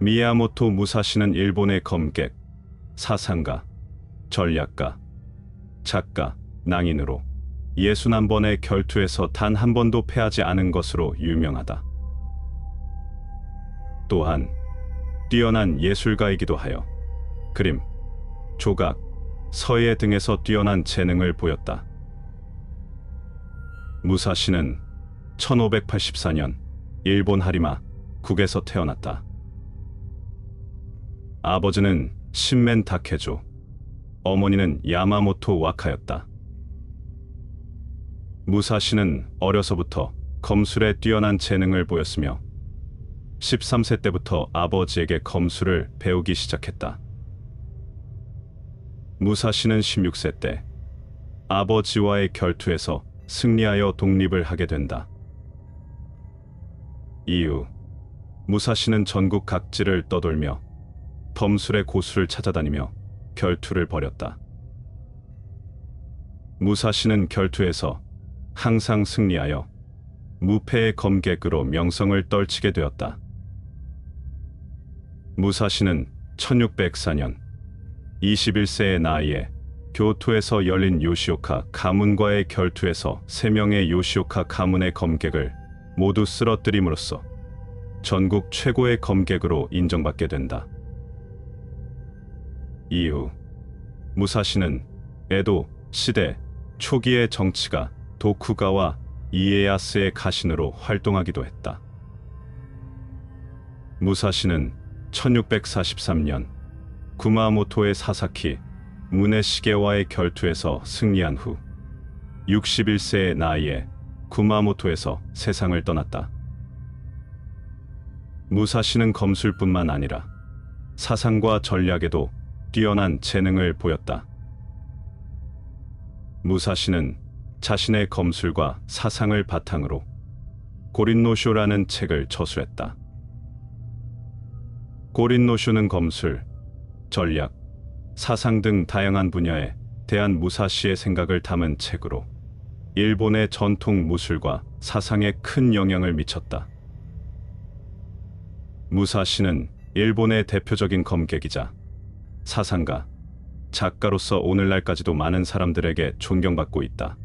미야모토 무사시는 일본의 검객, 사상가, 전략가, 작가, 낭인으로 61번의 결투에서 단 한 번도 패하지 않은 것으로 유명하다. 또한 뛰어난 예술가이기도 하여 그림, 조각, 서예 등에서 뛰어난 재능을 보였다. 무사시는 1584년 일본 하리마 국에서 태어났다. 아버지는 신멘 다케조, 어머니는 야마모토 와카였다. 무사시는 어려서부터 검술에 뛰어난 재능을 보였으며 13세 때부터 아버지에게 검술을 배우기 시작했다. 무사시는 16세 때 아버지와의 결투에서 승리하여 독립을 하게 된다. 이후 무사시는 전국 각지를 떠돌며 범술의 고수를 찾아다니며 결투를 벌였다. 무사시는 결투에서 항상 승리하여 무패의 검객으로 명성을 떨치게 되었다. 무사시는 1604년 21세의 나이에 교토에서 열린 요시오카 가문과의 결투에서 3명의 요시오카 가문의 검객을 모두 쓰러뜨림으로써 전국 최고의 검객으로 인정받게 된다. 이후 무사시는 에도 시대 초기의 정치가 도쿠가와 이에야스의 가신으로 활동하기도 했다. 무사시는 1643년 구마모토의 사사키 무네시게와의 결투에서 승리한 후 61세의 나이에 구마모토에서 세상을 떠났다. 무사시는 검술뿐만 아니라 사상과 전략에도 뛰어난 재능을 보였다. 무사시는 자신의 검술과 사상을 바탕으로 고린노쇼라는 책을 저술했다. 고린노쇼는 검술, 전략, 사상 등 다양한 분야에 대한 무사시의 생각을 담은 책으로 일본의 전통 무술과 사상에 큰 영향을 미쳤다. 무사시는 일본의 대표적인 검객이자 사상가, 작가로서 오늘날까지도 많은 사람들에게 존경받고 있다.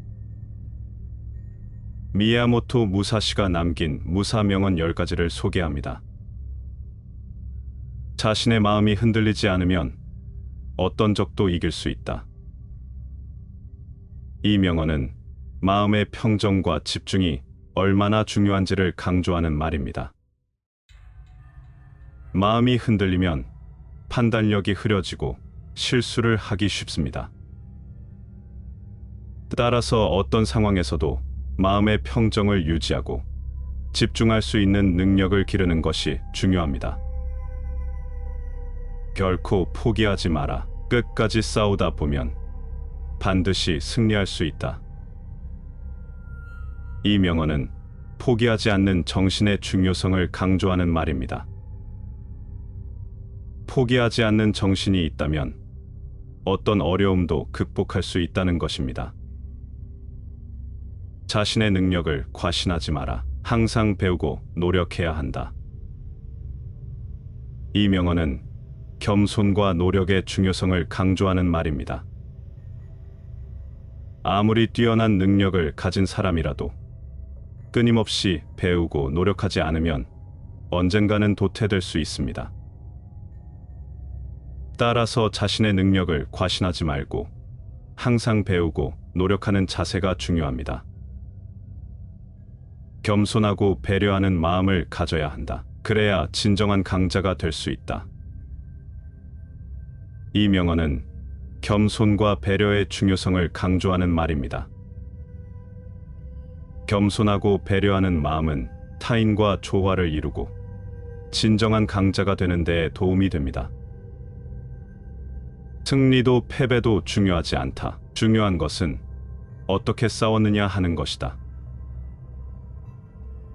미야모토 무사시가 남긴 무사 명언 10가지를 소개합니다. 자신의 마음이 흔들리지 않으면 어떤 적도 이길 수 있다. 이 명언은 마음의 평정과 집중이 얼마나 중요한지를 강조하는 말입니다. 마음이 흔들리면 판단력이 흐려지고 실수를 하기 쉽습니다. 따라서 어떤 상황에서도 마음의 평정을 유지하고 집중할 수 있는 능력을 기르는 것이 중요합니다. 결코 포기하지 마라. 끝까지 싸우다 보면 반드시 승리할 수 있다. 이 명언은 포기하지 않는 정신의 중요성을 강조하는 말입니다. 포기하지 않는 정신이 있다면 어떤 어려움도 극복할 수 있다는 것입니다. 자신의 능력을 과신하지 마라. 항상 배우고 노력해야 한다. 이 명언은 겸손과 노력의 중요성을 강조하는 말입니다. 아무리 뛰어난 능력을 가진 사람이라도 끊임없이 배우고 노력하지 않으면 언젠가는 도태될 수 있습니다. 따라서 자신의 능력을 과신하지 말고 항상 배우고 노력하는 자세가 중요합니다. 겸손하고 배려하는 마음을 가져야 한다. 그래야 진정한 강자가 될 수 있다. 이 명언은 겸손과 배려의 중요성을 강조하는 말입니다. 겸손하고 배려하는 마음은 타인과 조화를 이루고 진정한 강자가 되는 데 도움이 됩니다. 승리도 패배도 중요하지 않다. 중요한 것은 어떻게 싸웠느냐 하는 것이다.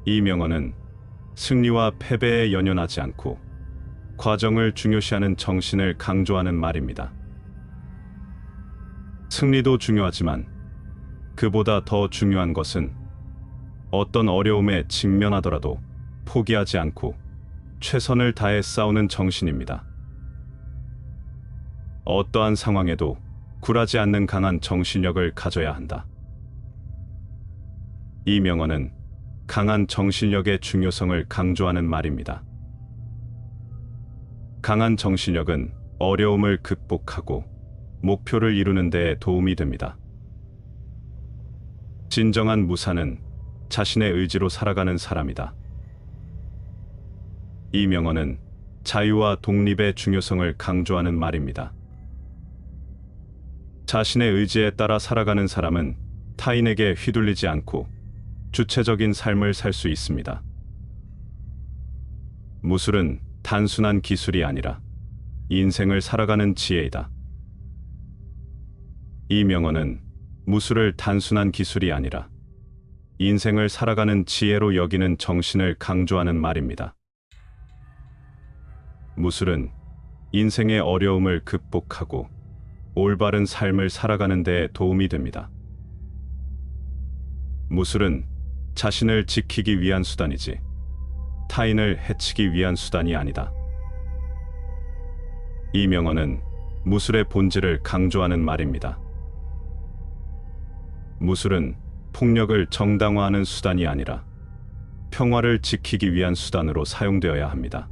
이 명언은 승리와 패배에 연연하지 않고 과정을 중요시하는 정신을 강조하는 말입니다. 승리도 중요하지만 그보다 더 중요한 것은 어떤 어려움에 직면하더라도 포기하지 않고 최선을 다해 싸우는 정신입니다. 어떠한 상황에도 굴하지 않는 강한 정신력을 가져야 한다. 이 명언은 강한 정신력의 중요성을 강조하는 말입니다. 강한 정신력은 어려움을 극복하고 목표를 이루는 데 도움이 됩니다. 진정한 무사는 자신의 의지로 살아가는 사람이다. 이 명언은 자유와 독립의 중요성을 강조하는 말입니다. 자신의 의지에 따라 살아가는 사람은 타인에게 휘둘리지 않고 주체적인 삶을 살 수 있습니다. 무술은 단순한 기술이 아니라 인생을 살아가는 지혜이다. 이 명언은 무술을 단순한 기술이 아니라 인생을 살아가는 지혜로 여기는 정신을 강조하는 말입니다. 무술은 인생의 어려움을 극복하고 올바른 삶을 살아가는 데 도움이 됩니다. 무술은 자신을 지키기 위한 수단이지 타인을 해치기 위한 수단이 아니다. 이 명언은 무술의 본질을 강조하는 말입니다. 무술은 폭력을 정당화하는 수단이 아니라 평화를 지키기 위한 수단으로 사용되어야 합니다.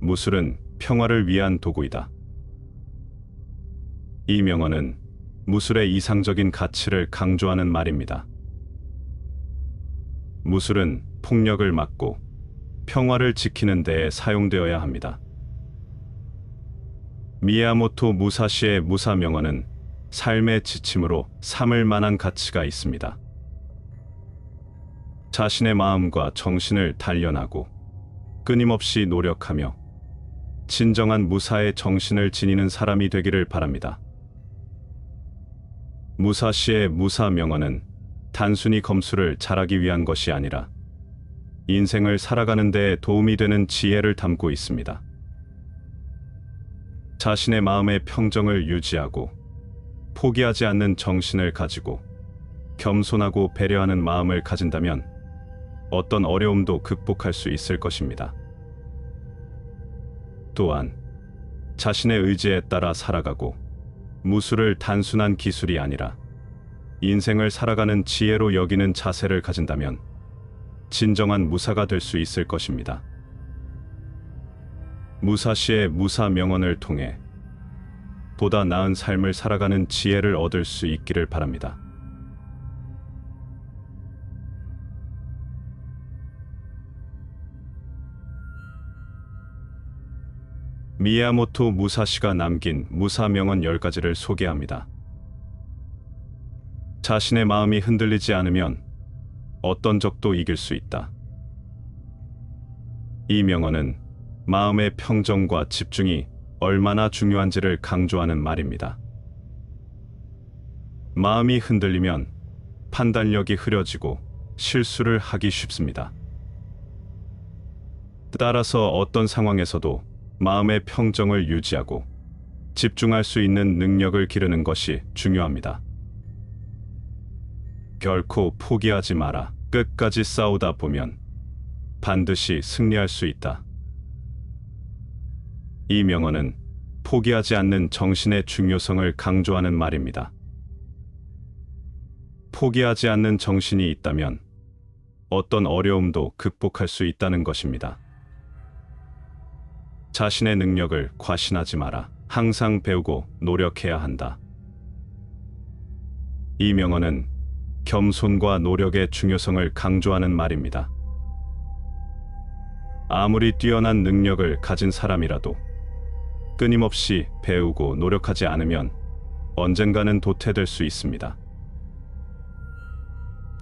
무술은 평화를 위한 도구이다. 이 명언은 무술의 이상적인 가치를 강조하는 말입니다. 무술은 폭력을 막고 평화를 지키는 데에 사용되어야 합니다. 미야모토 무사시의 무사 명언은 삶의 지침으로 삼을 만한 가치가 있습니다. 자신의 마음과 정신을 단련하고 끊임없이 노력하며 진정한 무사의 정신을 지니는 사람이 되기를 바랍니다. 무사시의 무사 명언은 단순히 검수를 잘하기 위한 것이 아니라 인생을 살아가는 데 도움이 되는 지혜를 담고 있습니다. 자신의 마음의 평정을 유지하고 포기하지 않는 정신을 가지고 겸손하고 배려하는 마음을 가진다면 어떤 어려움도 극복할 수 있을 것입니다. 또한 자신의 의지에 따라 살아가고 무술을 단순한 기술이 아니라 인생을 살아가는 지혜로 여기는 자세를 가진다면 진정한 무사가 될 수 있을 것입니다. 무사시의 무사 명언을 통해 보다 나은 삶을 살아가는 지혜를 얻을 수 있기를 바랍니다. 미야모토 무사시가 남긴 무사 명언 10가지를 소개합니다. 자신의 마음이 흔들리지 않으면 어떤 적도 이길 수 있다. 이 명언은 마음의 평정과 집중이 얼마나 중요한지를 강조하는 말입니다. 마음이 흔들리면 판단력이 흐려지고 실수를 하기 쉽습니다. 따라서 어떤 상황에서도 마음의 평정을 유지하고 집중할 수 있는 능력을 기르는 것이 중요합니다. 결코 포기하지 마라. 끝까지 싸우다 보면 반드시 승리할 수 있다. 이 명언은 포기하지 않는 정신의 중요성을 강조하는 말입니다. 포기하지 않는 정신이 있다면 어떤 어려움도 극복할 수 있다는 것입니다. 자신의 능력을 과신하지 마라. 항상 배우고 노력해야 한다. 이 명언은 겸손과 노력의 중요성을 강조하는 말입니다. 아무리 뛰어난 능력을 가진 사람이라도 끊임없이 배우고 노력하지 않으면 언젠가는 도태될 수 있습니다.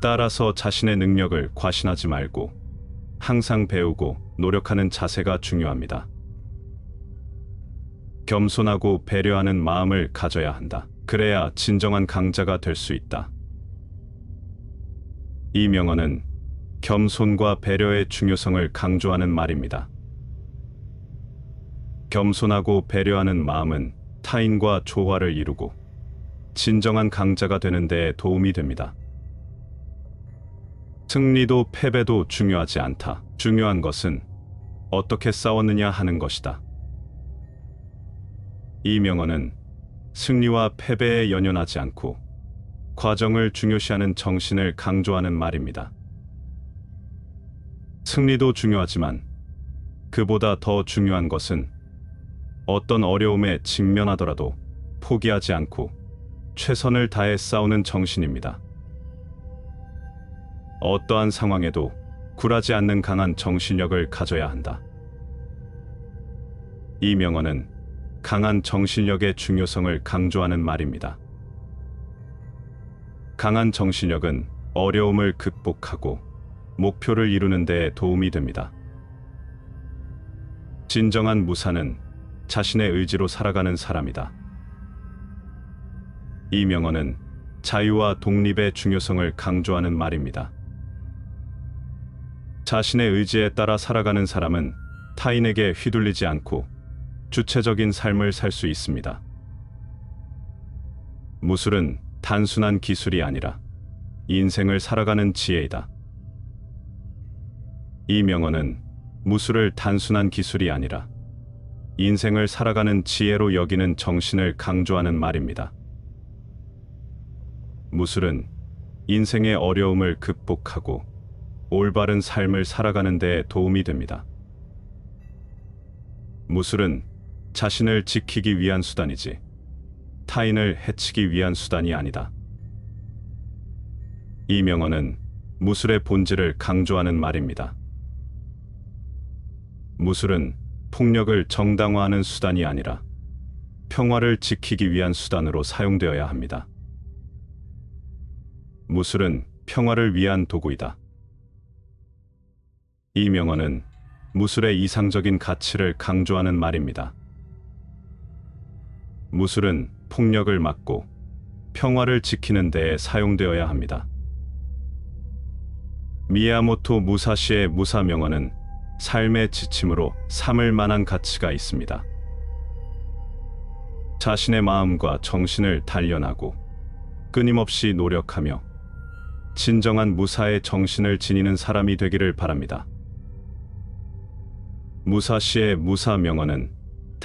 따라서 자신의 능력을 과신하지 말고 항상 배우고 노력하는 자세가 중요합니다. 겸손하고 배려하는 마음을 가져야 한다. 그래야 진정한 강자가 될 수 있다. 이 명언은 겸손과 배려의 중요성을 강조하는 말입니다. 겸손하고 배려하는 마음은 타인과 조화를 이루고 진정한 강자가 되는 데 도움이 됩니다. 승리도 패배도 중요하지 않다. 중요한 것은 어떻게 싸웠느냐 하는 것이다. 이 명언은 승리와 패배에 연연하지 않고 과정을 중요시하는 정신을 강조하는 말입니다. 승리도 중요하지만 그보다 더 중요한 것은 어떤 어려움에 직면하더라도 포기하지 않고 최선을 다해 싸우는 정신입니다. 어떠한 상황에도 굴하지 않는 강한 정신력을 가져야 한다. 이 명언은 강한 정신력의 중요성을 강조하는 말입니다. 강한 정신력은 어려움을 극복하고 목표를 이루는 데 도움이 됩니다. 진정한 무사는 자신의 의지로 살아가는 사람이다. 이 명언은 자유와 독립의 중요성을 강조하는 말입니다. 자신의 의지에 따라 살아가는 사람은 타인에게 휘둘리지 않고 주체적인 삶을 살 수 있습니다. 무술은 단순한 기술이 아니라 인생을 살아가는 지혜이다. 이 명언은 무술을 단순한 기술이 아니라 인생을 살아가는 지혜로 여기는 정신을 강조하는 말입니다. 무술은 인생의 어려움을 극복하고 올바른 삶을 살아가는 데 도움이 됩니다. 무술은 자신을 지키기 위한 수단이지 타인을 해치기 위한 수단이 아니다. 이 명언은 무술의 본질을 강조하는 말입니다. 무술은 폭력을 정당화하는 수단이 아니라 평화를 지키기 위한 수단으로 사용되어야 합니다. 무술은 평화를 위한 도구이다. 이 명언은 무술의 이상적인 가치를 강조하는 말입니다. 무술은 폭력을 막고 평화를 지키는 데에 사용되어야 합니다. 미야모토 무사시의 무사 명언은 삶의 지침으로 삼을 만한 가치가 있습니다. 자신의 마음과 정신을 단련하고 끊임없이 노력하며 진정한 무사의 정신을 지니는 사람이 되기를 바랍니다. 무사시의 무사 명언은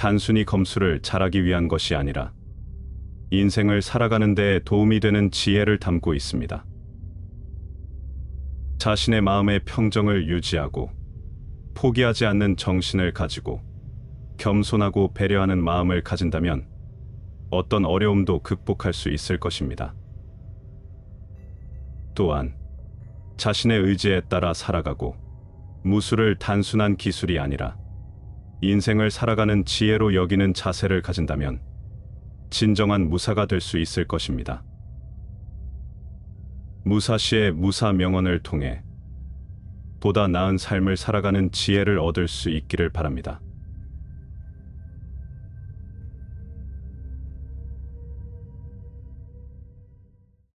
단순히 검수를 잘하기 위한 것이 아니라 인생을 살아가는 데 도움이 되는 지혜를 담고 있습니다. 자신의 마음의 평정을 유지하고 포기하지 않는 정신을 가지고 겸손하고 배려하는 마음을 가진다면 어떤 어려움도 극복할 수 있을 것입니다. 또한 자신의 의지에 따라 살아가고 무술을 단순한 기술이 아니라 인생을 살아가는 지혜로 여기는 자세를 가진다면 진정한 무사가 될 수 있을 것입니다. 무사시의 무사 명언을 통해 보다 나은 삶을 살아가는 지혜를 얻을 수 있기를 바랍니다.